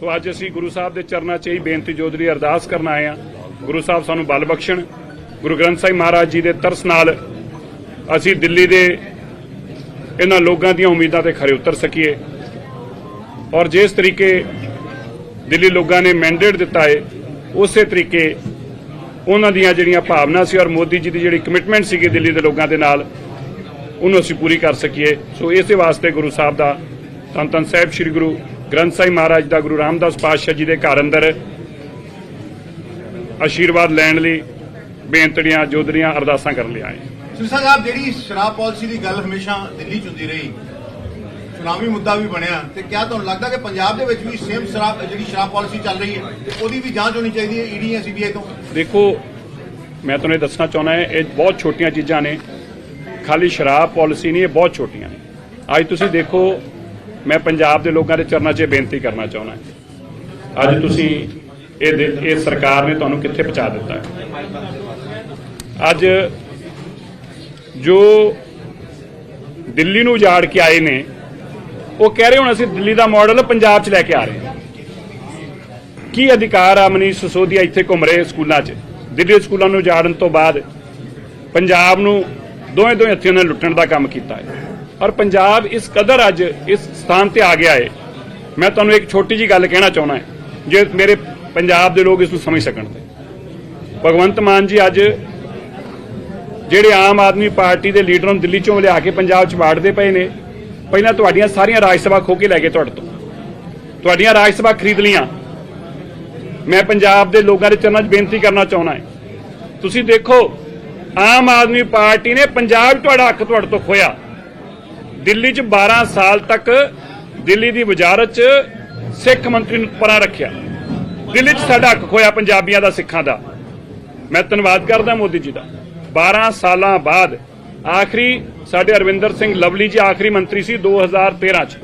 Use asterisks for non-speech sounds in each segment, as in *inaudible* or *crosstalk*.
ਸੋ ਅੱਜ ਅਸੀਂ ਗੁਰੂ ਸਾਹਿਬ ਦੇ ਚਰਨਾਂ 'ਚ ਹੀ ਬੇਨਤੀ ਜੋਦਰੀ ਅਰਦਾਸ ਕਰਨ ਆਏ ਹਾਂ। ਗੁਰੂ ਸਾਹਿਬ ਸਾਨੂੰ ਬਲ ਬਖਸ਼ਣ। ਗੁਰੂ ਗ੍ਰੰਥ ਸਾਹਿਬ ਮਹਾਰਾਜ ਜੀ ਦੇ ਤਰਸ ਨਾਲ ਅਸੀਂ ਦਿੱਲੀ ਦੇ ਇਹਨਾਂ ਲੋਕਾਂ ਦੀਆਂ ਉਮੀਦਾਂ ਤੇ ਖਰੇ ਉਤਰ ਸਕੀਏ। ਔਰ ਜਿਸ ਤਰੀਕੇ ਦਿੱਲੀ ਲੋਕਾਂ ਨੇ ਮੈਂਡੇਟ ਦਿੱਤਾ ਹੈ ਉਸੇ ਤਰੀਕੇ ਉਹਨਾਂ ਦੀਆਂ ਜਿਹੜੀਆਂ ਭਾਵਨਾ ਸੀ ਔਰ ਮੋਦੀ ਜੀ ਦੀ ਜਿਹੜੀ ਕਮਿਟਮੈਂਟ ਸੀਗੀ ਦਿੱਲੀ ਦੇ ਲੋਕਾਂ ਦੇ ਨਾਲ, ਉਹਨੂੰ ਅਸੀਂ ਪੂਰੀ ਕਰ ਸਕੀਏ। ਸੋ ਇਸੇ ਵਾਸਤੇ ਗੁਰੂ ਸਾਹਿਬ ਦਾ ਧੰਨ ਧੰਨ ਸਾਹਿਬ ਸ੍ਰੀ ਗੁਰੂ ਗ੍ਰੰਥ ਸਾਹਿਬ ਮਹਾਰਾਜ ਦਾ ਗੁਰੂ ਰਾਮਦਾਸ ਪਾਤਸ਼ਾਹ ਜੀ ਦੇ ਘਰ ਅੰਦਰ ਆਸ਼ੀਰਵਾਦ ਲੈਣ ਲਈ ਬੇਨਤੜੀਆਂ ਜੋਦਰੀਆਂ ਅਰਦਾਸਾਂ ਕਰਨ ਲਈ ਆਏ। ਸਿਰਸਾ ਸਾਹਿਬ ਜਿਹੜੀ ਸ਼ਰਾਬ ਪਾਲਿਸੀ ਦੀ ਗੱਲ ਹਮੇਸ਼ਾ ਦਿੱਲੀ ਚ ਹੁੰਦੀ ਰਹੀ ਚੁਣਾਵੀ ਮੁੱਦਾ ਵੀ ਬਣਿਆ ਤੇ ਕਿਆ ਤੁਹਾਨੂੰ ਲੱਗਦਾ ਕਿ ਪੰਜਾਬ ਦੇ ਵਿੱਚ ਵੀ ਸੇਮ ਸ਼ਰਾਬ ਜਿਹੜੀ ਸ਼ਰਾਬ ਪਾਲਿਸੀ ਚੱਲ ਰਹੀ ਹੈ ਤੇ ਉਹਦੀ ਵੀ ਜਾਂਚ ਹੋਣੀ ਚਾਹੀਦੀ ਹੈ ਈਡੀ ਜਾਂ ਸੀਬੀਆਈ ਤੋਂ? ਦੇਖੋ ਮੈਂ ਤੁਹਾਨੂੰ ਇਹ ਦੱਸਣਾ ਚਾਹੁੰਦਾ ਹਾਂ ਇਹ ਬਹੁਤ ਛੋਟੀਆਂ ਚੀਜ਼ਾਂ ਨੇ। ਖਾਲੀ ਸ਼ਰਾਬ ਪਾਲਿਸੀ ਨਹੀਂ ਇਹ ਬਹੁਤ ਛੋਟੀਆਂ ਨੇ। ਅੱਜ ਤੁਸੀਂ ਦੇਖੋ ਮੈਂ ਪੰਜਾਬ ਦੇ ਲੋਕਾਂ ਦੇ ਚਰਨਾਂ 'ਚ ਇਹ ਬੇਨਤੀ ਕਰਨਾ ਚਾਹੁੰਦਾ ਅੱਜ ਤੁਸੀਂ ਇਹ ਇਹ ਸਰਕਾਰ ਨੇ ਤੁਹਾਨੂੰ ਕਿੱਥੇ ਪਹੁੰਚਾ ਦਿੱਤਾ ਹੈ? ਅੱਜ ਜੋ ਦਿੱਲੀ ਨੂੰ ਉਜਾੜ ਕੇ ਆਏ ਨੇ, ਉਹ ਕਹਿ ਰਹੇ ਹੁਣ ਅਸੀਂ ਦਿੱਲੀ ਦਾ ਮਾਡਲ ਪੰਜਾਬ 'ਚ ਲੈ ਕੇ ਆ ਰਹੇ ਹਾਂ। ਕੀ ਅਧਿਕਾਰ ਆ ਮਨੀਸ਼ ਸਸੋਦੀਆ ਇੱਥੇ ਘੁੰਮ ਰਹੇ ਸਕੂਲਾਂ 'ਚ? ਦਿੱਲੀ ਸਕੂਲਾਂ ਨੂੰ ਉਜਾੜਨ ਤੋਂ ਬਾਅਦ ਪੰਜਾਬ ਨੂੰ ਦੋਵੇਂ ਦੋਵੇਂ ਹੱਥੀਆਂ ਨਾਲ ਲੁੱਟਣ ਦਾ ਕੰਮ ਕੀਤਾ ਹੈ। ਔਰ ਪੰਜਾਬ ਇਸ ਕਦਰ ਅੱਜ ਇਸ ਸਥਾਨ ਤੇ ਆ ਗਿਆ ਹੈ ਮੈਂ ਤੁਹਾਨੂੰ ਇੱਕ ਛੋਟੀ ਜੀ ਗੱਲ ਕਹਿਣਾ ਚਾਹੁੰਦਾ ਹਾਂ ਜੇ ਮੇਰੇ ਪੰਜਾਬ ਦੇ ਲੋਕ ਇਸ ਨੂੰ ਸਮਝ ਸਕਣ। ਤੇ ਭਗਵੰਤ ਮਾਨ ਜੀ ਅੱਜ ਜਿਹੜੇ ਆਮ ਆਦਮੀ ਪਾਰਟੀ ਦੇ ਲੀਡਰਾਂ ਨੂੰ ਦਿੱਲੀ ਚੋਂ ਲਿਆ ਕੇ ਪੰਜਾਬ 'ਚ ਵਾੜਦੇ ਪਏ ਨੇ, ਪਹਿਲਾਂ ਤੁਹਾਡੀਆਂ ਸਾਰੀਆਂ ਰਾਜ ਸਭਾ ਖੋ ਕੇ ਲੈ ਗਏ ਤੁਹਾਡੇ ਤੋਂ। ਤੁਹਾਡੀਆਂ ਰਾਜ ਸਭਾ ਖਰੀਦ ਲੀਆਂ ਮੈਂ ਪੰਜਾਬ ਦੇ ਲੋਕਾਂ ਦੇ ਚਰਨਾਂ 'ਚ ਬੇਨਤੀ ਕਰਨਾ ਚਾਹੁੰਦਾ ਹਾਂ ਤੁਸੀਂ ਦੇਖੋ, ਆਮ ਆਦਮੀ ਪਾਰਟੀ ਨੇ ਪੰਜਾਬ ਤੁਹਾਡਾ ਹੱਕ ਤੁਹਾਡੇ ਤੋਂ ਖੋਇਆ ਦਿੱਲੀ 'ਚ 12 ਸਾਲ ਤੱਕ ਦਿੱਲੀ ਦੀ ਵਜ਼ਾਰਤ 'ਚ ਸਿੱਖ ਮੰਤਰੀ ਨੂੰ ਪਰਾਂ ਰੱਖਿਆ। ਦਿੱਲੀ 'ਚ ਸਾਡਾ ਹੱਕ ਖੋਇਆ ਪੰਜਾਬੀਆਂ ਦਾ, ਸਿੱਖਾਂ ਦਾ। ਮੈਂ ਧੰਨਵਾਦ ਕਰਦਾ ਮੋਦੀ ਜੀ ਦਾ। 12 ਸਾਲਾਂ ਬਾਅਦ ਆਖਰੀ ਸਾਡੇ ਅਰਵਿੰਦਰ ਸਿੰਘ ਲਵਲੀ ਜੀ ਆਖਰੀ ਮੰਤਰੀ ਸੀ 2013 ਚ।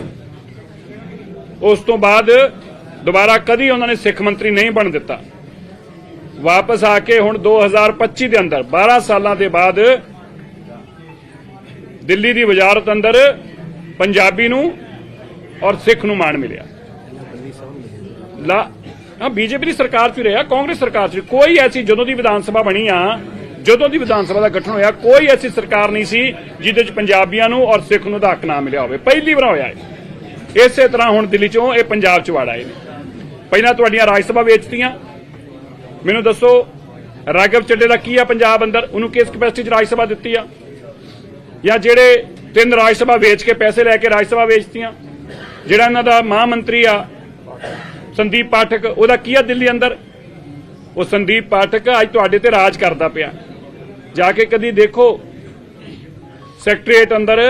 ਉਸ ਤੋਂ ਬਾਅਦ ਦੁਬਾਰਾ ਕਦੀ ਉਹਨਾਂ ਨੇ ਸਿੱਖ ਮੰਤਰੀ ਨਹੀਂ ਬਣ ਦਿੱਤਾ। ਵਾਪਸ ਆ ਕੇ ਹੁਣ 2025 ਦੇ ਅੰਦਰ 12 ਸਾਲਾਂ ਦੇ ਬਾਅਦ ਦਿੱਲੀ ਦੀ ਵਜ਼ਾਰਤ ਅੰਦਰ ਪੰਜਾਬੀ ਨੂੰ ਔਰ ਸਿੱਖ ਨੂੰ ਮਾਣ ਮਿਲਿਆ। ਲਾ, ਹਾਂ, ਬੀਜੇਪੀ ਦੀ ਸਰਕਾਰ ਚ ਰਿਹਾ, ਕਾਂਗਰਸ ਸਰਕਾਰ ਚ। ਕੋਈ ਐਸੀ ਜਦੋਂ ਦੀ ਵਿਧਾਨ ਸਭਾ ਬਣੀ ਆ, ਜਦੋਂ ਦੀ ਵਿਧਾਨ ਸਭਾ ਦਾ ਗਠਨ ਹੋਇਆ, ਕੋਈ ਐਸੀ ਸਰਕਾਰ ਨਹੀਂ ਸੀ ਜਿਹਦੇ ਚ ਪੰਜਾਬੀਆਂ ਨੂੰ ਔਰ ਸਿੱਖ ਨੂੰ ਦਾ ਹੱਕ ਨਾ ਮਿਲਿਆ ਹੋਵੇ। ਪਹਿਲੀ ਵਾਰ ਹੋਇਆ ਹੈ ਇਸੇ ਤਰ੍ਹਾਂ ਹੁਣ ਦਿੱਲੀ ਚੋਂ ਇਹ ਪੰਜਾਬ ਚ ਵੜ ਆਏ ਨੇ। ਪਹਿਲਾਂ ਤੁਹਾਡੀਆਂ ਰਾਜ ਸਭਾ ਵੇਚਤੀਆਂ। ਮੈਨੂੰ ਦੱਸੋ, ਰਾਘਵ ਚੱਡੇ ਦਾ ਕੀ ਆ ਪੰਜਾਬ ਅੰਦਰ? ਉਹਨੂੰ ਕਿਸ ਕਪੈਸਿਟੀ ਚ ਰਾਜ ਸਭਾ ਦਿੱਤੀ ਆ? ਜਾਂ ਜਿਹੜੇ ਤਿੰਨ ਰਾਜ ਸਭਾ ਵੇਚ ਕੇ ਪੈਸੇ ਲੈ ਕੇ ਰਾਜ ਸਭਾ ਵੇਚਤੀਆਂ, ਜਿਹੜਾ ਇਹਨਾਂ ਦਾ ਮਹਾਂਮੰਤਰੀ ਮੰਤਰੀ ਆ, ਸੰਦੀਪ ਪਾਠਕ, ਉਹਦਾ ਕੀ ਆ ਦਿੱਲੀ ਅੰਦਰ? ਉਹ ਸੰਦੀਪ ਪਾਠਕ ਅੱਜ ਤੁਹਾਡੇ ਤੇ ਰਾਜ ਕਰਦਾ ਪਿਆ। ਜਾ ਕੇ ਕਦੀ ਦੇਖੋ ਸੈਕਟਰੀਏਟ ਅੰਦਰ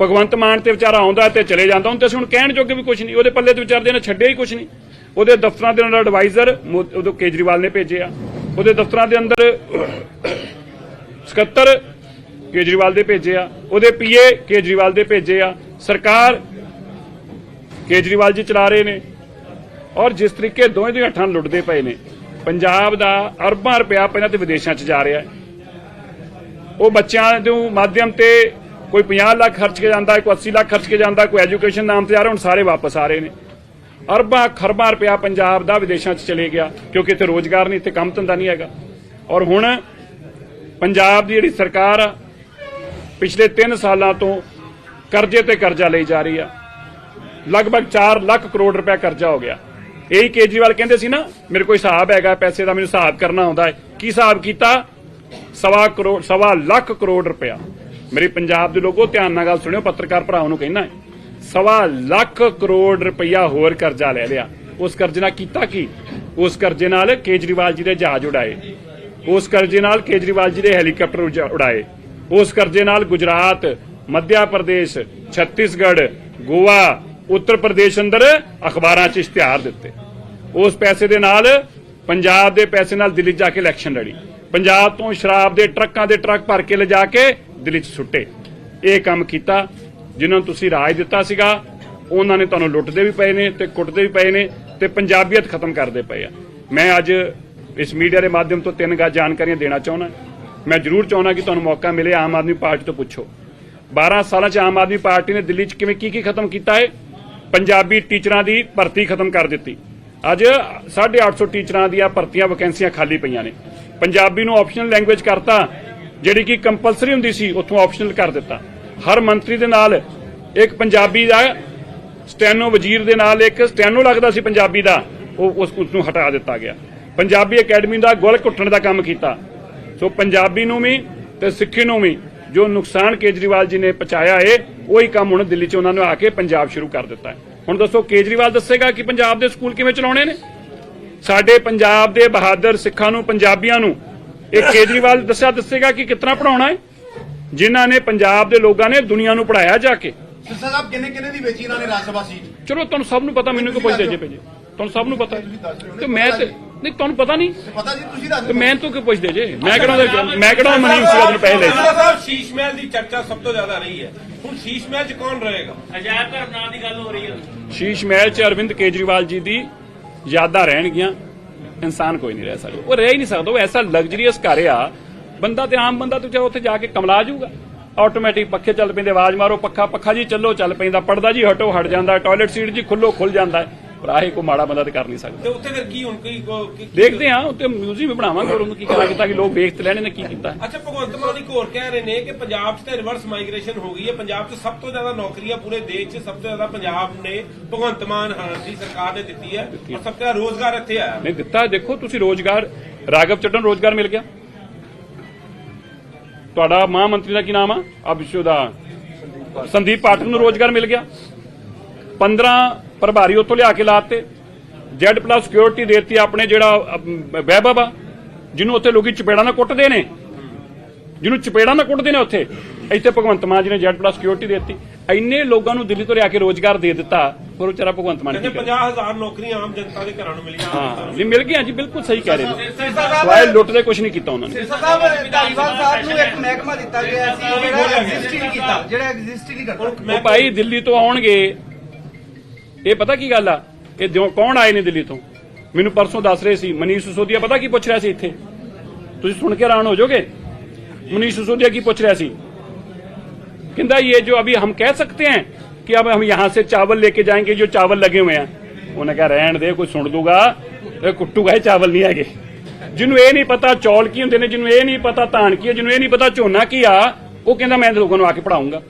ਭਗਵੰਤ ਮਾਨ ਤੇ ਵਿਚਾਰਾ ਆਉਂਦਾ ਤੇ ਚਲੇ ਜਾਂਦਾ, ਹੁਣ ਤੇ ਅਸੀਂ ਹੁਣ ਕਹਿਣ ਜੋਗੇ ਵੀ ਕੁਝ ਨਹੀਂ, ਉਹਦੇ ਪੱਲੇ ਤੇ ਵਿਚਾਰਦੇ ਨੇ ਛੱਡਿਆ ਹੀ ਕੁਝ ਨਹੀਂ। ਉਹਦੇ ਦਫ਼ਤਰਾਂ ਦੇ ਅੰਦਰ ਐਡਵਾਈਜ਼ਰ ਉਦੋਂ ਕੇਜਰੀਵਾਲ ਨੇ ਭੇਜਿਆ। ਉਹਦੇ ਦਫ਼ਤਰਾਂ ਦੇ ਅੰਦਰ *coughs* ਸਕੱਤਰ ਕੇਜਰੀਵਾਲ ਦੇ ਭੇਜੇ ਆ, ਉਹਦੇ ਪੀਏ ਕੇਜਰੀਵਾਲ ਦੇ ਭੇਜੇ ਆ, ਸਰਕਾਰ ਕੇਜਰੀਵਾਲ ਜੀ ਚਲਾ ਰਹੇ ਨੇ। ਔਰ ਜਿਸ ਤਰੀਕੇ ਦੋਵੇਂ ਦੀਆਂ ਹੱਥਾਂ ਲੁੱਟਦੇ ਪਏ ਨੇ, ਪੰਜਾਬ ਦਾ ਅਰਬਾਂ ਰੁਪਇਆ ਪਹਿਲਾਂ ਤੇ ਵਿਦੇਸ਼ਾਂ 'ਚ ਜਾ ਰਿਹਾ ਹੈ। ਉਹ ਬੱਚਿਆਂ ਦੇ ਮਾਧਿਅਮ ਤੇ ਕੋਈ 50 ਲੱਖ ਖਰਚ ਕੇ ਜਾਂਦਾ, ਕੋਈ 80 ਲੱਖ ਖਰਚ ਕੇ ਜਾਂਦਾ, ਕੋਈ ਐਜੂਕੇਸ਼ਨ ਨਾਮ ਤੇ ਆ ਰਿਹਾ, ਹੁਣ ਸਾਰੇ ਵਾਪਸ ਆ ਰਹੇ ਨੇ। ਅਰਬਾਂ ਖਰਬਾਂ ਰੁਪਇਆ ਪੰਜਾਬ ਦਾ ਵਿਦੇਸ਼ਾਂ 'ਚ ਚਲੇ ਗਿਆ, ਕਿਉਂਕਿ ਇੱਥੇ ਰੋਜ਼ਗਾਰ ਨਹੀਂ, ਇੱਥੇ ਕੰਮ ਧੰਦਾ ਨਹੀਂ ਹੈਗਾ। ਔਰ ਹੁਣ ਪੰਜਾਬ ਦੀ ਜਿਹੜੀ ਸਰਕਾਰ ਆ ਪਿਛਲੇ 3 ਸਾਲਾਂ ਤੋਂ ਕਰਜ਼ੇ ਤੇ ਕਰਜ਼ਾ ਲਈ ਜਾ ਰਹੀ ਆ। ਲਗਭਗ 4 ਲੱਖ ਕਰੋੜ ਰੁਪਇਆ ਕਰਜ਼ਾ ਹੋ ਗਿਆ। ਇਹੀ ਕੇਜਰੀਵਾਲ ਕਹਿੰਦੇ ਸੀ ਨਾ, ਮੇਰੇ ਕੋਈ ਹਿਸਾਬ ਹੈਗਾ, ਪੈਸੇ ਦਾ ਮੈਨੂੰ ਹਿਸਾਬ ਕਰਨਾ ਆਉਂਦਾ ਹੈ। ਕੀ ਹਿਸਾਬ ਕੀਤਾ? ਸਵਾ ਕਰੋੜ, ਸਵਾ ਲੱਖ ਕਰੋੜ ਰੁਪਇਆ। ਮੇਰੇ ਪੰਜਾਬ ਦੇ ਲੋਕੋ, ਧਿਆਨ ਨਾਲ ਗੱਲ ਸੁਣਿਓ, ਪੱਤਰਕਾਰ ਭਰਾਵਾਂ ਨੂੰ ਕਹਿਣਾ ਸਵਾ ਲੱਖ ਕਰੋੜ ਰੁਪਇਆ ਹੋਰ ਕਰਜ਼ਾ ਲੈ ਲਿਆ। ਉਸ ਕਰਜ਼ੇ ਨਾਲ ਕੀਤਾ ਕੀ? ਉਸ ਕਰਜ਼ੇ ਨਾਲ ਕੇਜਰੀਵਾਲ ਜੀ ਦੇ ਜਹਾਜ਼ ਉਡਾਏ। ਉਸ ਕਰਜ਼ੇ ਨਾਲ ਕੇਜਰੀਵਾਲ ਜੀ ਦੇ ਹੈਲੀਕਾਪਟਰ ਉਡਾਏ। ਉਸ ਕਰਜ਼ੇ ਨਾਲ ਗੁਜਰਾਤ, ਮੱਧਿਆ ਪ੍ਰਦੇਸ਼, ਛੱਤੀਸਗੜ੍ਹ, ਗੋਆ, ਉੱਤਰ ਪ੍ਰਦੇਸ਼ ਅੰਦਰ ਅਖਬਾਰਾਂ 'ਚ ਇਸ਼ਤਿਹਾਰ ਦਿੱਤੇ। ਉਸ ਪੈਸੇ ਦੇ ਨਾਲ ਪੰਜਾਬ ਦੇ ਪੈਸੇ ਨਾਲ ਦਿੱਲੀ ਜਾ ਕੇ ਇਲੈਕਸ਼ਨ ਲੜੀ। ਪੰਜਾਬ ਤੋਂ ਸ਼ਰਾਬ ਦੇ ਟਰੱਕਾਂ ਦੇ ਟਰੱਕ ਭਰ ਕੇ ਲਿਜਾ ਕੇ ਦਿੱਲੀ 'ਚ ਸੁੱਟੇ। ਇਹ ਕੰਮ ਕੀਤਾ, ਜਿਨ੍ਹਾਂ ਨੂੰ ਤੁਸੀਂ ਰਾਜ ਦਿੱਤਾ ਸੀਗਾ, ਉਹਨਾਂ ਨੇ ਤੁਹਾਨੂੰ ਲੁੱਟਦੇ ਵੀ ਪਏ ਨੇ ਤੇ ਕੁੱਟਦੇ ਵੀ ਪਏ ਨੇ ਤੇ ਪੰਜਾਬੀਅਤ ਖਤਮ ਕਰਦੇ ਪਏ ਆ। ਮੈਂ ਅੱਜ ਇਸ ਮੀਡੀਆ ਦੇ ਮਾਧਿਅਮ ਤੋਂ ਤਿੰਨ ਗਾ ਜਾਣਕਾਰੀਆਂ ਦੇਣਾ ਚਾਹੁੰਦਾ। ਮੈਂ ਜ਼ਰੂਰ ਚਾਹੁੰਦਾ ਕਿ ਤੁਹਾਨੂੰ ਮੌਕਾ ਮਿਲੇ ਆਮ ਆਦਮੀ ਪਾਰਟੀ ਤੋਂ ਪੁੱਛੋ। 12 ਸਾਲਾਂ 'ਚ ਆਮ ਆਦਮੀ ਪਾਰਟੀ ਨੇ ਦਿੱਲੀ 'ਚ ਕਿਵੇਂ ਕੀ ਕੀ ਖਤਮ ਕੀਤਾ ਹੈ? ਪੰਜਾਬੀ ਟੀਚਰਾਂ ਦੀ ਭਰਤੀ ਖਤਮ ਕਰ ਦਿੱਤੀ। ਅੱਜ 850 ਟੀਚਰਾਂ ਦੀਆਂ ਭਰਤੀਆਂ ਵੈਕੈਂਸੀਆਂ ਖਾਲੀ ਪਈਆਂ ਨੇ। ਪੰਜਾਬੀ ਨੂੰ ਆਪਸ਼ਨਲ ਲੈਂਗੁਏਜ ਕਰਤਾ, ਜਿਹੜੀ ਕਿ ਕੰਪਲਸਰੀ ਹੁੰਦੀ ਸੀ, ਉੱਥੋਂ ਆਪਸ਼ਨਲ ਕਰ ਦਿੱਤਾ। ਹਰ ਮੰਤਰੀ ਦੇ ਨਾਲ ਇੱਕ ਪੰਜਾਬੀ ਦਾ, ਸਟੈਨੋ ਵਜ਼ੀਰ ਦੇ ਨਾਲ ਇੱਕ ਸਟੈਨੋ ਲੱਗਦਾ ਸੀ ਪੰਜਾਬੀ ਦਾ, ਉਹ ਉਸ ਨੂੰ ਹਟਾ ਦਿੱਤਾ ਗਿਆ। ਪੰਜਾਬੀ ਅਕੈਡਮੀ ਦਾ ਗੁਲ ਘੁੱਟਣ ਦਾ ਕੰਮ ਕੀਤਾ। ਸੋ ਪੰਜਾਬੀ ਨੂੰ ਵੀ ਤੇ ਸਿੱਖੀ ਨੂੰ ਵੀ ਜੋ ਨੁਕਸਾਨ ਕੇਜਰੀਵਾਲ ਜੀ ਨੇ ਪਹੁੰਚਾਇਆ ਏ ਉਹੀ ਕੰਮ ਹੁਣ ਦਿੱਲੀ 'ਚ ਉਹਨਾਂ ਨੇ ਆ ਕੇ ਪੰਜਾਬ ਸ਼ੁਰੂ ਕਰ ਦਿੱਤਾ ਹੈ। ਹੁਣ ਦੱਸੋ ਕੇਜਰੀਵਾਲ ਦੱਸੇਗਾ ਕਿ ਪੰਜਾਬ ਦੇ ਸਕੂਲ ਕਿਵੇਂ ਚਲਾਉਣੇ ਨੇ? ਸਾਡੇ ਪੰਜਾਬ ਦੇ ਬਹਾਦਰ ਸਿੱਖਾਂ ਨੂੰ ਪੰਜਾਬੀਆਂ ਨੂੰ ਇਹ ਕੇਜਰੀਵਾਲ ਦੱਸਿਆ ਦੱਸੇਗਾ ਕਿ ਕਿਤਨਾ ਪੜਾਉਣਾ ਹੈ? ਜਿਨ੍ਹਾਂ ਨੇ ਪੰਜਾਬ ਦੇ ਲੋਕਾਂ ਨੇ ਦੁਨੀਆ ਨੂੰ ਪੜਾਇਆ ਜਾ ਕੇ। ਸਾਹਿਬ ਕਿੰਨੇ ਕਿੰਨੇ ਦੀ ਵੇਚੀ ਇਹਨਾਂ ਨੇ ਰਾਜ ਸਭਾ ਸੀਟ? ਚਲੋ ਤੁਹਾਨੂੰ ਸਭ ਨੂੰ ਪਤਾ ਮੈਨੂੰ ਕਿਉਂ ਪੁੱਛਦੇ ਜੇ ਭਾਜੀ। ਤੁਹਾਨੂੰ ਸਭ ਨੂੰ ਪਤਾ। ਹੈ। ਤੇ ਮੈਂ ਤੇ ਨਹੀਂ ਤੁਹਾਨੂੰ ਪਤਾ ਨਹੀਂ? ਪਤਾ ਜੀ ਤੁਸੀਂ ਦੱਸ ਤੇ। ਮੈਂ ਤੋਂ ਕਿਉਂ ਪੁੱਛਦੇ ਜੇ? ਮੈਂ ਕਿਹੜਾ ਮੈਂ ਕਿਹੜਾ ਮਨੀਮ ਸੀ ਉਹਨੂੰ ਪਹਿਲੇ ਸਿਰਸਾ ਸਾਹਿਬ ਸ਼ੀਸ਼ ਮਹਿਲ ਦੀ ਚਰਚਾ ਸਭ ਤੋਂ ਜ਼ਿਆਦਾ ਰਹੀ ਹੈ। ਹੁਣ ਸ਼ੀਸ਼ ਮਹਿਲ 'ਚ ਕੌਣ ਰਹੇਗਾ? ਅਜਾਇਬ ਘਰ ਬਣਾਉਣ ਦੀ ਗੱਲ ਹੋ ਰਹੀ ਹੈ। ਸ਼ੀਸ਼ ਮਹਿਲ 'ਚ ਅਰਵਿੰਦ ਕੇਜਰੀਵਾਲ ਜੀ ਦੀ ਯਾਦਾਂ ਰਹਿਣਗੀਆਂ। ਇਨਸਾਨ ਕੋਈ ਨਹੀਂ ਰਹਿ ਸਕਦਾ। ਉਹ ਰਹਿ ਹੀ ਨਹੀਂ ਸਕਦਾ। ਉਹ ਐਸਾ ਲਗਜ਼ਰੀਅਸ ਘਰ ਆ। ਬੰਦਾ ਤੇ ਆਮ ਬੰਦਾ ਤੇ ਚਾਹੇ ਉੱਥੇ ਜਾ ਕੇ ਕਮਲਾ ਜਾਊਗਾ। ਆਟੋਮੈਟਿਕ ਪੱਖੇ ਚੱਲ ਪੈਂਦੇ ਆਵਾਜ਼ ਮਾਰੋ ਪੱਖਾ ਪੱਖਾ ਜੀ ਚੱਲੋ ਚੱਲ ਪੈਂਦਾ। ਪੜਦਾ ਜੀ ਹਟੋ ਹਟ ਜਾਂਦਾ। ਟਾਇਲਟ ਸੀਟ ਜੀ ਖੁੱਲੋ ਖੁੱਲ ਜਾਂਦਾ। ਹੈ। ਪਰ ਆਹੇ ਕੋ ਮਾੜਾ ਬੰਦਾ ਤੇ ਕਰ ਨਹੀਂ ਸਕਦਾ। ਤੇ ਉੱਥੇ ਫਿਰ ਕੀ ਹੁਣ ਕੋਈ ਦੇਖਦੇ ਹਾਂ ਉੱਤੇ ਮਿਊਜ਼ੀਅਮ ਵੀ ਬਣਾਵਾਂਗੇ ਔਰ ਉਹਨੂੰ ਕੀ ਕਰਾਂਗੇ ਤਾਂ ਕਿ ਲੋਕ ਵੇਖ ਤੇ ਲੈਣ ਨੇ ਕੀ ਕੀਤਾ। ਹੈ। ਅੱਛਾ ਭਗਵੰਤ ਮਾਨ ਇੱਕ ਹੋਰ ਕਹਿ ਰਹੇ ਨੇ ਕਿ ਪੰਜਾਬ 'ਚ ਤੇ ਰਿਵਰਸ ਮਾਈਗ੍ਰੇਸ਼ਨ ਹੋ ਗਈ ਹੈ। ਪੰਜਾਬ 'ਚ ਸਭ ਤੋਂ ਜ਼ਿਆਦਾ ਨੌਕਰੀਆਂ ਪੂਰੇ ਦੇਸ਼ 'ਚ ਸਭ ਤੋਂ ਜ਼ਿਆਦਾ ਪੰਜਾਬ ਨੇ ਭਗਵੰਤ ਮਾਨ ਹਾਂ ਦੀ ਸਰਕਾਰ ਨੇ ਦਿੱਤੀ ਹੈ ਔਰ ਸਭ ਤੋਂ ਰੋਜ਼ਗਾਰ ਇੱਥੇ ਆਇਆ। ਨਹੀਂ ਦਿੱਤਾ ਦੇਖੋ ਤੁਸੀਂ ਰੋਜ਼ਗਾਰ ਰਾਗਵ ਚੱਡਨ ਰੋਜ਼ਗਾਰ ਮਿਲ ਗਿਆ। ਤੁਹਾਡਾ ਮਹਾਂਮੰਤਰੀ ਮੰਤਰੀ ਦਾ ਕੀ ਨਾਮ ਆ? ਅਬਿਸ਼ੂ ਦਾ। ਸੰਦੀਪ ਪਾਠਕ ਨੂੰ ਰੋਜ਼ਗਾਰ ਮਿਲ ਗਿਆ। 15 ਪ੍ਰਭਾਰੀ ਉੱਥੋਂ ਲਿਆ ਕੇ ਲਾਤੇ। ਜ਼ੈਡ ਪਲੱਸ ਸਿਕਿਉਰਿਟੀ ਦੇਤੀ ਆਪਣੇ ਜਿਹੜਾ ਵੈਭਵ ਆ ਜਿਹਨੂੰ ਉੱਥੇ ਲੋਕੀ ਚਪੇੜਾਂ ਨਾਲ ਕੁੱਟਦੇ ਨੇ। ਜਿਹਨੂੰ ਚਪੇੜਾਂ ਨਾਲ ਕੁੱਟਦੇ ਨੇ ਉੱਥੇ। ਇੱਥੇ ਭਗਵੰਤ ਮਾਨ ਜੀ ਨੇ ਜ਼ੈਡ ਪਲੱਸ ਸਿਕਿਉਰਿਟੀ ਦੇਤੀ। ਇੰਨੇ ਲੋਕਾਂ ਨੂੰ ਦਿੱਲੀ ਤੋਂ ਲਿਆ ਕੇ ਰੋਜ਼ਗਾਰ ਦੇ ਦਿੱਤਾ ਪਰ ਉਹ ਵਿਚਾਰਾ ਭਗਵੰਤ ਮਾਨ ਕਰੇ 50000 ਨੌਕਰੀਆਂ ਆਮ ਜਨਤਾ ਦੇ ਘਰਾਂ ਨੂੰ ਮਿਲੀਆਂ। ਹਾਂ ਨਹੀਂ ਮਿਲ ਗਿਆ ਜੀ ਬਿਲਕੁਲ ਸਹੀ ਕਹਿ ਰਹੇ ਨੇ। ਸਵਾਇ ਲੁੱਟ ਦੇ ਕੁਝ ਨਹੀਂ ਕੀਤਾ ਉਹਨਾਂ ਨੇ। ਸਿਰਸਾ ਸਾਹਿਬ ਧਾਰੀਵਾਲ ਸਾਹਿਬ ਨੂੰ ਇੱਕ ਮਹਿਕਮਾ ਦਿੱਤਾ ਗਿਆ ਸੀ ਜਿਹੜਾ ਐਗਜ਼ਿਸਟ ਹੀ ਨਹੀਂ ਕੀਤਾ ਜਿਹੜਾ ਐਗਜ਼ਿਸਟ ਹੀ ਨਹੀਂ ਕਰਦਾ। ਉਹ ਭਾਈ ਦਿੱਲੀ ਤੋਂ ਆਉਣਗੇ ਇਹ ਪਤਾ ਕੀ ਗੱਲ ਆ? ਇਹ ਦਿਓ ਕੌਣ ਆਏ ਨੇ ਦਿੱਲੀ ਤੋਂ? ਮੈਨੂੰ ਪਰਸੋਂ ਦੱਸ ਰਹੇ ਸੀ, ਮਨੀਸ਼ ਸੁਸੋਦੀਆ ਪਤਾ ਕੀ ਪੁੱਛ ਰਿਹਾ ਸੀ ਇੱਥੇ? ਤੁਸੀਂ ਸੁਣ ਕੇ ਹੈਰਾਨ ਹੋ ਜਾਓਗੇ? ਮਨੀਸ਼ ਸੁਸੋਦੀਆ ਕੀ ਪੁੱਛ ਰਿਹਾ ਸੀ? ਕਹਿੰਦਾ ਇਹ ਜੋ ਅਭੀ ਹਮ ਕਹਿ ਸਕਤੇ ਹੈ ਕਿ ਅਬ ਹਮ ਯਹਾਂ ਸੇ ਚਾਵਲ ਲੈ ਕੇ ਜਾਏਗੇ, ਜੋ ਚਾਵਲ ਲਗੇ ਹੋਏ ਆ ਉਹਨੇ ਕਿਹਾ, ਰਹਿਣ ਦੇ, ਕੋਈ ਸੁਣ ਦੂਗਾ। ਇਹ ਕੁੱਟੂਗਾ ਇਹ ਚਾਵਲ ਨਹੀਂ ਹੈਗੇ। ਜਿਹਨੂੰ ਇਹ ਨਹੀਂ ਪਤਾ ਚੌਲ ਕੀ ਹੁੰਦੇ ਨੇ, ਜਿਹਨੂੰ ਇਹ ਨਹੀਂ ਪਤਾ ਧਾਨ ਕੀ ਹੈ, ਜਿਹਨੂੰ ਇਹ ਨਹੀਂ ਪਤਾ ਝੋਨਾ ਕੀ ਆ, ਉਹ ਕਹਿੰਦਾ, ਮੈਂ ਲੋਕਾਂ ਨੂੰ ਆ ਕੇ ਪੜਾਉਂਗਾ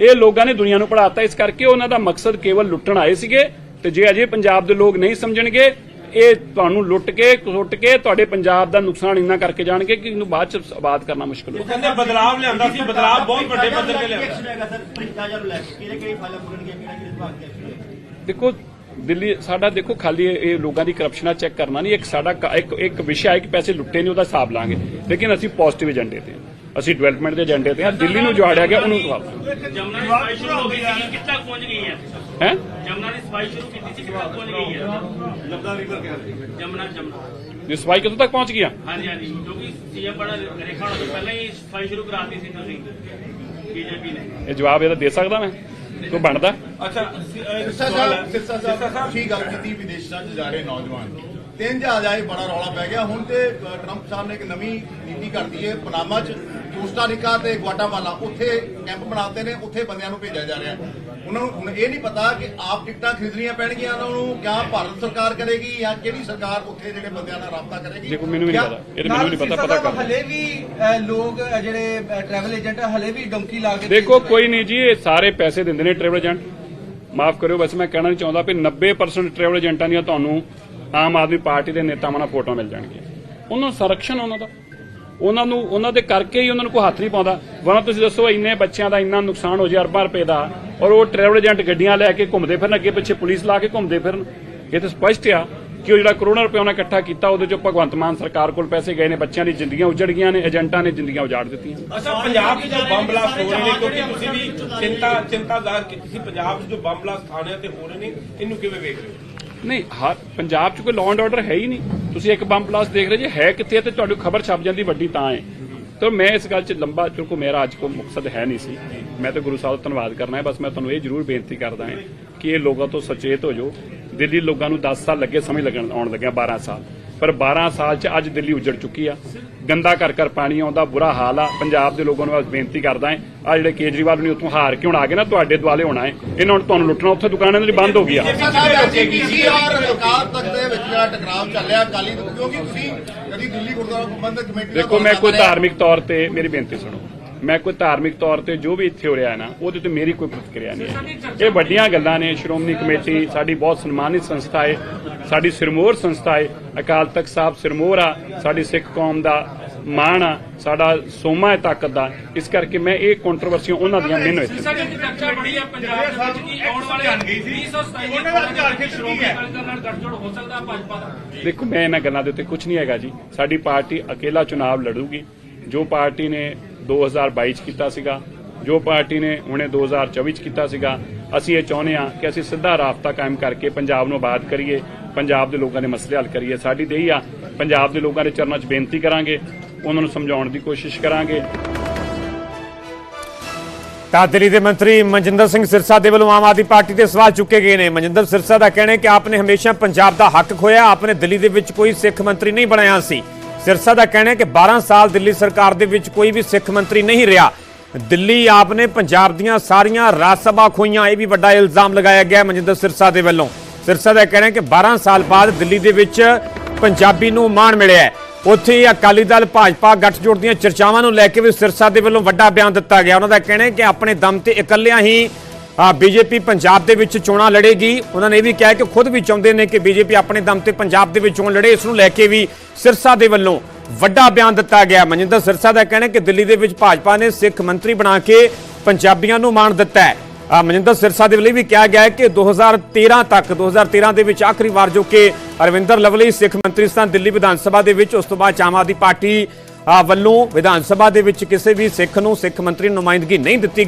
ਇਹ ਲੋਕਾਂ ਨੇ ਦੁਨੀਆ ਨੂੰ ਪੜਾਤਾ ਇਸ ਕਰਕੇ ਉਹਨਾਂ ਦਾ ਮਕਸਦ ਕੇਵਲ ਲੁੱਟਣ ਆਏ ਸੀਗੇ ਤੇ ਜੇ ਅਜੇ ਪੰਜਾਬ ਦੇ ਲੋਕ ਨਹੀਂ ਸਮਝਣਗੇ ਇਹ ਤੁਹਾਨੂੰ ਲੁੱਟ ਕੇ ਕੁੱਟ ਕੇ ਤੁਹਾਡੇ ਪੰਜਾਬ ਦਾ ਨੁਕਸਾਨ ਇੰਨਾ ਕਰਕੇ ਜਾਣਗੇ ਕਿ ਇਹਨੂੰ ਬਾਅਦ ਚ ਆਬਾਦ ਕਰਨਾ ਮੁਸ਼ਕਲ ਹੋ ਕਹਿੰਦੇ ਬਦਲਾਵ ਲਿਆਂਦਾ ਸੀ ਬਦਲਾਵ ਬਹੁਤ ਵੱਡੇ ਪੱਧਰ ਤੇ ਲਿਆਂਦਾ? ਦੇਖੋ ਦਿੱਲੀ ਸਾਡਾ ਦੇਖੋ ਖਾਲੀ ਇਹ ਲੋਕਾਂ ਦੀ ਕਰਪਸ਼ਨਾਂ ਚੈੱਕ ਕਰਨਾ ਨਹੀਂ। ਇੱਕ ਸਾਡਾ ਇੱਕ ਇੱਕ ਵਿਸ਼ਾ ਹੈ ਕਿ ਪੈਸੇ ਲੁੱਟੇ ਨੇ ਉਹਦਾ ਹਿਸਾਬ ਲਾਂਗੇ। ਲੇਕਿਨ ਅਸੀਂ ਪੋਜ਼ਿਟਿਵ ਏਜੰਡੇ ਤੇ ਹਾਂ। ਅਸੀਂ ਡਿਵੈਲਪਮੈਂਟ ਦੇ ਏਜੰਡੇ ਤੇ ਹਾਂ ਦਿੱਲੀ ਨੂੰ ਜੋੜਿਆ ਗਿਆ ਉਹਨੂੰ ਜਵਾਬ ਜਮਨਾ ਦੀ ਸਫ਼ਾਈ ਸ਼ੁਰੂ ਹੋ ਗਈ ਸੀ ਕਿੱਥੇ ਤੱਕ ਪਹੁੰਚ ਗਈ ਹੈ? ਹੈ? ਜਮਨਾ ਦੀ ਸਫ਼ਾਈ ਸ਼ੁਰੂ ਕੀਤੀ ਸੀ ਕਿੱਥੇ ਤੱਕ ਪਹੁੰਚ ਗਈ ਹੈ? ਜਮਨਾ ਜਮਨਾ। ਇਹ ਸਫ਼ਾਈ ਕਦੋਂ ਤੱਕ ਪਹੁੰਚ ਗਿਆ ਹਾਂਜੀ ਹਾਂਜੀ ਕਿਉਂਕਿ ਸੀਐਮ ਬੜਾ ਰੇਖਾ ਤੋਂ ਪਹਿਲਾਂ ਹੀ ਸਫ਼ਾਈ ਸ਼ੁਰੂ ਕਰਾਤੀ ਸੀ ਤੁਸੀਂ ਬੀਜੇਪੀ ਨੇ। ਇਹ ਜਵਾਬ ਇਹਦਾ ਦੇ ਸਕਦਾ ਮੈਂ? ਕੋਈ ਬਣਦਾ? ਅੱਛਾ ਸ- ਅਹ ਸਿਰਸਾ ਸਵਾਲ ਹੈ। ਸਾਹਿਬ ਸਿਰਸਾ ਸਾਹਿਬ। ਕੀ ਗੱਲ ਕੀਤੀ ਵਿਦੇਸ਼ਾਂ 'ਚ ਜਾ ਰਹੇ ਨੌਜਵਾਨ? ਤਿੰਨ ਜਹਾਜ਼ ਆਏ ਬੜਾ ਰੌਲਾ ਪੈ ਗਿਆ। ਹੁਣ ਤੇ ਟਰੰਪ ਸਾਹਿਬ ਨੇ ਇੱਕ ਨਵੀਂ ਨੀਤੀ ਕਰਤੀ ਹੈ ਪਨਾਮਾ 'ਚ ਕੋਸਟਾ ਰਿਕਾ ਤੇ ਗੁਆਟਾਮਾਲਾ ਉੱਥੇ ਕੈਂਪ ਬਣਾਤੇ ਨੇ ਉੱਥੇ ਬੰਦਿਆਂ ਨੂੰ ਭੇਜਿਆ ਜਾ ਰਿਹਾ ਉਹਨਾਂ ਨੂੰ ਹੁਣ ਇਹ ਨਹੀਂ ਪਤਾ ਕਿ ਆਪ ਟਿਕਟਾਂ ਖਰੀਦਣੀਆਂ ਪੈਣਗੀਆਂ ਉਹਨਾਂ ਨੂੰ ਕਿਆ ਭਾਰਤ ਸਰਕਾਰ ਕਰੇਗੀ ਜਾਂ ਕਿਹੜੀ ਸਰਕਾਰ ਉੱਥੇ ਜਿਹੜੇ ਬੰਦਿਆਂ ਨਾਲ ਰਾਬਤਾ ਕਰੇਗੀ? ਦੇਖੋ ਮੈਨੂੰ ਵੀ ਨਹੀਂ ਪਤਾ। ਇਹ ਮੈਨੂੰ ਨਹੀਂ ਪਤਾ ਪਤਾ ਕਰ ਹਲੇ ਵੀ ਲੋਕ ਜਿਹੜੇ ਟਰੈਵਲ ਏਜੰਟ ਹਲੇ ਵੀ ਡੌਂਕੀ ਲਾ ਕੇ ਦੇਖੋ ਕੋਈ ਨਹੀਂ ਜੀ ਇਹ ਸਾਰੇ ਪੈਸੇ ਦਿੰਦੇ ਨੇ ਟਰੈਵਲ ਏਜੰਟ ਮਾਫ ਕਰਿਓ ਬਸ ਮੈਂ ਕਹਿਣਾ ਨਹੀਂ ਚਾਹੁੰਦਾ ਵੀ 90% ਟਰੈਵਲ ਏਜੰਟਾਂ ਦੀਆਂ ਤੁਹਾਨੂੰ ਆਮ ਆਦਮੀ ਪਾਰਟੀ ਦੇ ਨੇਤਾਵਾਂ ਨਾਲ ਫੋਟੋਆਂ ਮਿਲ ਜਾਣਗੀਆਂ। ਉਹਨਾਂ ਨੂੰ ਸੰਰਕਸ਼ਣ ਉਹਨਾਂ ਦਾ। ਉਹਨਾਂ ਨੂੰ, ਉਹਨਾਂ ਦੇ ਕਰਕੇ ਹੀ ਉਹਨਾਂ ਨੂੰ ਕੋਈ ਹੱਥ ਨਹੀਂ ਪਾਉਂਦਾ। ਵਰਨਾ ਤੁਸੀਂ ਦੱਸੋ ਇੰਨੇ ਬੱਚਿਆਂ ਦਾ ਇੰਨਾ ਨੁਕਸਾਨ ਹੋ ਜਾ ਅਰਬਾਂ ਰੁਪਏ ਦਾ ਔਰ ਉਹ ਟਰੈਵਲ ਏਜੰਟ ਗੱਡੀਆਂ ਲੈ ਕੇ ਘੁੰਮਦੇ ਫਿਰਨ, ਅੱਗੇ ਪਿੱਛੇ ਪੁਲਿਸ ਲਾ ਕੇ ਘੁੰਮਦੇ ਫਿਰਨ। ਇਹ ਤਾਂ ਸਪਸ਼ਟ ਆ ਕਿ ਉਹ ਜਿਹੜਾ ਕਰੋੜਾਂ ਰੁਪਏ ਉਹਨਾਂ ਇਕੱਠਾ ਕੀਤਾ, ਉਹਦੇ ਚੋਂ ਭਗਵੰਤ ਮਾਨ ਸਰਕਾਰ ਕੋਲ ਪੈਸੇ ਗਏ ਨੇ, ਬੱਚਿਆਂ ਦੀ ਜ਼ਿੰਦਗੀਆਂ ਉਜੜ ਗਈਆਂ ਨੇ, ਏਜੰਟਾਂ ਨੇ ਜ਼ਿੰਦਗੀਆਂ ਉਜਾੜ ਦਿੱਤੀਆਂ। ਅੱਛਾ, ਪੰਜਾਬ 'ਚ ਜੋ ਬੰਬ ਬਲਾਸਟ ਹੋ ਰਹੇ ਨੇ, ਕਿਉਂਕਿ ਤੁਸੀਂ ਵੀ ਚਿੰਤਾ ਚਿੰਤਾ ਜ਼ਾਹਰ ਕੀਤੀ ਸੀ ਪੰਜਾਬ 'ਚ ਜੋ ਬੰਬ ਬਲਾਸਟ ਥਾਣਿਆਂ ਤੇ ਹੋ ਰਹੇ ਨੇ, ਇਹਨੂੰ ਕਿਵੇਂ ਵੇਖ ਰਹੇ ਹੋ? ਨਹੀਂ ਹਰ ਪੰਜਾਬ 'ਚ ਕੋਈ ਲਾਅ ਐਂਡ ਆਰਡਰ ਹੈ ਹੀ ਨਹੀਂ। ਤੁਸੀਂ ਇੱਕ ਬੰਬ ਬਲਾਸਟ ਦੇਖ ਰਹੇ ਜੇ, ਹੈ ਕਿੱਥੇ ਹੈ ਤੇ ਤੁਹਾਡੀ ਖਬਰ ਛਪ ਜਾਂਦੀ, ਵੱਡੀ ਤਾਂ ਹੈ ਤਾਂ ਮੈਂ ਇਸ ਗੱਲ 'ਚ ਲੰਬਾ ਚੁੱਕੋ ਮੇਰਾ ਅੱਜ ਕੋਈ ਮਕਸਦ ਹੈ ਨਹੀਂ ਸੀ। ਮੈਂ ਤਾਂ ਗੁਰੂ ਸਾਹਿਬ ਦਾ ਧੰਨਵਾਦ ਕਰਨਾ ਹੈ ਬਸ ਮੈਂ ਤੁਹਾਨੂੰ ਇਹ ਜ਼ਰੂਰ ਬੇਨਤੀ ਕਰਦਾ ਹਾਂ ਕਿ ਇਹ ਲੋਕਾਂ ਤੋਂ ਸੁਚੇਤ ਹੋ ਜਾਓ। ਦਿੱਲੀ ਲੋਕਾਂ ਨੂੰ 10 ਸਾਲ ਲੱਗੇ, ਸਮੇਂ ਲੱਗਣ, ਆਉਣ ਲੱਗਿਆ 12 ਸਾਲ। ਪਰ 12 ਸਾਲ 'ਚ ਅੱਜ ਦਿੱਲੀ ਉਜੜ ਚੁੱਕੀ ਆ। ਗੰਦਾ ਕਰ ਕਰ ਪਾਣੀ ਆਉਂਦਾ ਬੁਰਾ ਹਾਲ ਆ। ਪੰਜਾਬ ਦੇ ਲੋਕਾਂ ਨੂੰ ਬਸ ਬੇਨਤੀ ਕਰਦਾ ਹਾਂ ਆ ਜਿਹੜੇ ਕੇਜਰੀਵਾਲ ਨੇ ਉੱਥੋਂ ਹਾਰ ਕੇ ਹੁਣ ਆ ਗਏ ਨਾ ਤੁਹਾਡੇ ਦੁਆਲੇ ਹੋਣਾ ਹੈ। ਇਹਨਾਂ ਨੂੰ ਤੁਹਾਨੂੰ ਲੁੱਟਣਾ ਉੱਥੇ ਦੁਕਾਨਾਂ ਦੀ ਬੰਦ ਹੋ ਗਈ ਆ। ਦੇਖੋ ਮੈਂ ਕੋਈ ਧਾਰਮਿਕ ਤੌਰ ਤੇ ਮੇਰੀ ਬੇਨਤੀ ਸੁਣੋ। ਮੈਂ ਕੋਈ ਧਾਰਮਿਕ ਤੌਰ ਤੇ ਜੋ ਵੀ ਇੱਥੇ ਹੋ ਰਿਹਾ ਹੈ ਨਾ ਉਹਦੇ ਤੇ ਮੇਰੀ ਕੋਈ ਪ੍ਰਤੀਕਿਰਿਆ ਨਹੀਂ ਹੈ। ਇਹ ਵੱਡੀਆਂ ਗੱਲਾਂ ਨੇ ਸ਼੍ਰੋਮਣੀ ਕਮੇਟੀ ਸਾਡੀ ਬਹੁਤ ਸਨਮਾਨਿਤ ਸੰਸਥਾ ਹੈ ਸਾਡੀ ਸਿਰਮੌਰ ਸੰਸਥਾ ਹੈ ਅਕਾਲ ਤਖਤ ਸਾਹਿਬ ਸਿਰਮੌਰ ਆ ਸਾਡੀ ਸਿੱਖ ਕੌਮ ਦਾ ਮਾਣ ਆ ਸਾਡਾ ਸੋਮਾ ਹੈ ਤਾਕਤ ਦਾ। ਇਸ ਕਰਕੇ ਮੈਂ ਇਹ ਕੰਟਰੋਵਰਸੀਆਂ ਉਹਨਾਂ ਦੀਆਂ ਮੈਨੂੰ ਇੱਥੇ ਸਾਡੇ ਦੀ ਚਰਚਾ ਬੜੀ ਹੈ ਪੰਜਾਬ ਦੇ ਵਿੱਚ ਕਿ ਆਉਣ ਵਾਲੇ 2027 ਉਹਨਾਂ ਦਾ ਅਧਿਕਾਰ ਖੇਤਰ ਸ਼੍ਰੋਮਣੀ ਕੀ ਹੈ? ਅਕਾਲੀ ਦਲ ਨਾਲ ਗੱਠਜੋੜ ਹੋ ਸਕਦਾ ਭਾਜਪਾ ਦਾ। ਦੇਖੋ ਮੈਂ ਇਹਨਾਂ ਗੱਲਾਂ ਦੇ ਉੱਤੇ ਕੁਝ ਨਹੀਂ ਹੈਗਾ ਜੀ। ਸਾਡੀ ਪਾਰਟੀ ਅਕੇਲਾ ਚੁਣਾਵ ਲੜੂਗੀ। ਜੋ ਪਾਰਟੀ ਨੇ 2022 ਚ ਕੀਤਾ ਸੀਗਾ ਜੋ ਪਾਰਟੀ ਨੇ ਹੁਣੇ 2024 ਚ ਕੀਤਾ ਸੀਗਾ ਅਸੀਂ ਇਹ ਚਾਹੁੰਦੇ ਹਾਂ ਕਿ ਅਸੀਂ ਸਿੱਧਾ ਰਾਬਤਾ ਕਾਇਮ ਕਰਕੇ ਪੰਜਾਬ ਨੂੰ ਆਬਾਦ ਕਰੀਏ ਪੰਜਾਬ ਦੇ ਲੋਕਾਂ ਦੇ ਮਸਲੇ ਹੱਲ ਕਰੀਏ। ਸਾਡੀ ਦੇਹੀ ਆ ਪੰਜਾਬ ਦੇ ਲੋਕਾਂ ਦੇ ਚਰਨਾਂ 'ਚ ਬੇਨਤੀ ਕਰਾਂਗੇ। ਉਹਨਾਂ ਨੂੰ ਸਮਝਾਉਣ ਦੀ ਕੋਸ਼ਿਸ਼ ਕਰਾਂਗੇ। ਤਾਂ ਦਿੱਲੀ ਦੇ ਮੰਤਰੀ ਮਨਜਿੰਦਰ ਸਿੰਘ ਸਿਰਸਾ ਦੇ ਵੱਲੋਂ ਆਮ ਆਦਮੀ ਪਾਰਟੀ ਤੇ ਸਵਾਲ ਚੁੱਕੇ ਗਏ ਨੇ। ਮਨਜਿੰਦਰ ਸਿਰਸਾ ਦਾ ਕਹਿਣਾ ਹੈ ਕਿ ਆਪਨੇ ਹਮੇਸ਼ਾ ਪੰਜਾਬ ਦਾ ਹੱਕ ਖੋਇਆ ਆਪਨੇ ਦਿੱਲੀ ਦੇ ਵਿੱਚ ਕੋਈ ਸਿੱਖ ਮੰਤਰੀ ਨਹੀਂ ਬਣਾਇਆ ਸੀ। ਸਿਰਸਾ ਦਾ ਕਹਿਣਾ ਹੈ ਕਿ 12 ਸਾਲ ਦਿੱਲੀ ਸਰਕਾਰ ਦੇ ਵਿੱਚ ਕੋਈ ਵੀ ਸਿੱਖ ਮੰਤਰੀ ਨਹੀਂ ਰਿਹਾ। ਦਿੱਲੀ ਆਪਨੇ ਪੰਜਾਬ ਦੀਆਂ ਸਾਰੀਆਂ ਰਾਜ ਸਭਾ ਖੋਈਆਂ ਇਹ ਵੀ ਵੱਡਾ ਇਲਜ਼ਾਮ ਲਗਾਇਆ ਗਿਆ ਮਨਜਿੰਦਰ ਸਿਰਸਾ ਦੇ ਵੱਲੋਂ। ਸਿਰਸਾ ਦਾ ਕਹਿਣਾ ਹੈ ਕਿ 12 ਸਾਲ ਬਾਅਦ ਦਿੱਲੀ ਦੇ ਵਿੱਚ ਪੰਜਾਬੀ ਨੂੰ ਮਾਣ ਮਿਲਿਆ ਹੈ। ਉੱਥੇ ਹੀ ਅਕਾਲੀ ਦਲ ਭਾਜਪਾ ਗੱਠਜੋੜ ਦੀਆਂ ਚਰਚਾਵਾਂ ਨੂੰ ਲੈ ਕੇ ਵੀ ਸਿਰਸਾ ਦੇ ਵੱਲੋਂ ਵੱਡਾ ਬਿਆਨ ਦਿੱਤਾ ਗਿਆ। ਉਹਨਾਂ ਦਾ ਕਹਿਣਾ ਹੈ ਕਿ ਆਪਣੇ ਦਮ ਤੇ ਇਕੱਲਿਆਂ ਹੀ ਬੀਜੇਪੀ ਪੰਜਾਬ ਦੇ ਵਿੱਚ ਚੋਣਾਂ ਲੜੇਗੀ। ਉਹਨਾਂ ਨੇ ਇਹ ਵੀ ਕਿਹਾ ਕਿ ਖੁਦ ਵੀ ਚਾਹੁੰਦੇ ਨੇ ਕਿ ਬੀਜੇਪੀ ਆਪਣੇ ਦਮ ਤੇ ਪੰਜਾਬ ਦੇ ਵਿੱਚ ਚੋਣ ਲੜੇ। ਇਸ ਨੂੰ ਲੈ ਕੇ ਵੀ ਸਿਰਸਾ ਦੇ ਵੱਲੋਂ ਵੱਡਾ ਬਿਆਨ ਦਿੱਤਾ ਗਿਆ। ਮਨਿੰਦਰ ਸਿਰਸਾ ਦਾ ਕਹਿਣਾ ਕਿ ਦਿੱਲੀ ਦੇ ਵਿੱਚ ਭਾਜਪਾ ਨੇ ਸਿੱਖ ਮੰਤਰੀ ਬਣਾ ਕੇ ਪੰਜਾਬੀਆਂ ਨੂੰ ਮਾਣ ਦਿੱਤਾ ਹੈ। ਮਨਿੰਦਰ ਸਿਰਸਾ ਦੇ ਵੱਲੋਂ ਵੀ ਕਿਹਾ ਗਿਆ ਹੈ ਕਿ 2013 ਤੱਕ 2013 ਦੇ ਵਿੱਚ ਆਖਰੀ ਵਾਰ ਜੋ ਕਿ ਅਰਵਿੰਦਰ ਲਵਲੀ ਸਿੱਖ ਮੰਤਰੀ ਸਨ ਦਿੱਲੀ ਵਿਧਾਨ ਸਭਾ ਦੇ ਵਿੱਚ, ਉਸ ਤੋਂ ਬਾਅਦ ਆਮ ਆਦਮੀ ਪਾਰਟੀ ਵੱਲੋਂ ਵਿਧਾਨ ਸਭਾ ਦੇ ਵਿੱਚ ਕਿਸੇ ਵੀ ਸਿੱਖ ਨੂੰ, ਸਿੱਖ ਮੰਤਰੀ ਨੂੰ ਨੁਮਾਇੰਦਗੀ ਨਹੀਂ ਦਿੱਤੀ